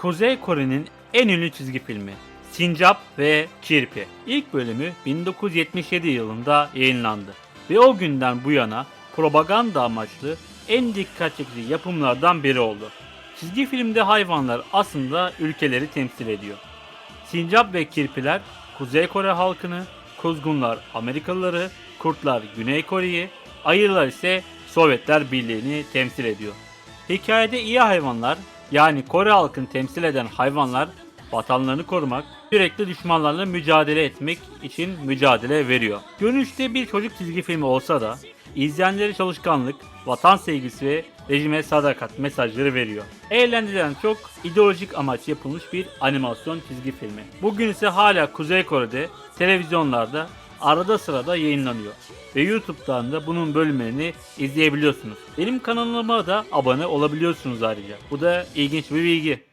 Kuzey Kore'nin en ünlü çizgi filmi Sincap ve Kirpi. İlk bölümü 1977 yılında yayınlandı ve o günden bu yana propaganda amaçlı en dikkat çekici yapımlardan biri oldu. Çizgi filmde hayvanlar aslında ülkeleri temsil ediyor. Sincap ve kirpiler Kuzey Kore halkını, kuzgunlar Amerikalıları, kurtlar Güney Kore'yi, ayılar ise Sovyetler Birliği'ni temsil ediyor. Hikayede iyi hayvanlar yani Kore halkını temsil eden hayvanlar vatanlarını korumak, sürekli düşmanlarla mücadele etmek için mücadele veriyor. Görünüşte bir çocuk çizgi filmi olsa da izleyenlere çalışkanlık, vatan sevgisi ve rejime sadakat mesajları veriyor. Eğlenceden çok ideolojik amaç yapılmış bir animasyon çizgi filmi. Bugün ise hala Kuzey Kore'de televizyonlarda arada sırada yayınlanıyor. Ve YouTube'dan da bunun bölümlerini izleyebiliyorsunuz. Benim kanalıma da abone olabiliyorsunuz ayrıca. Bu da ilginç bir bilgi.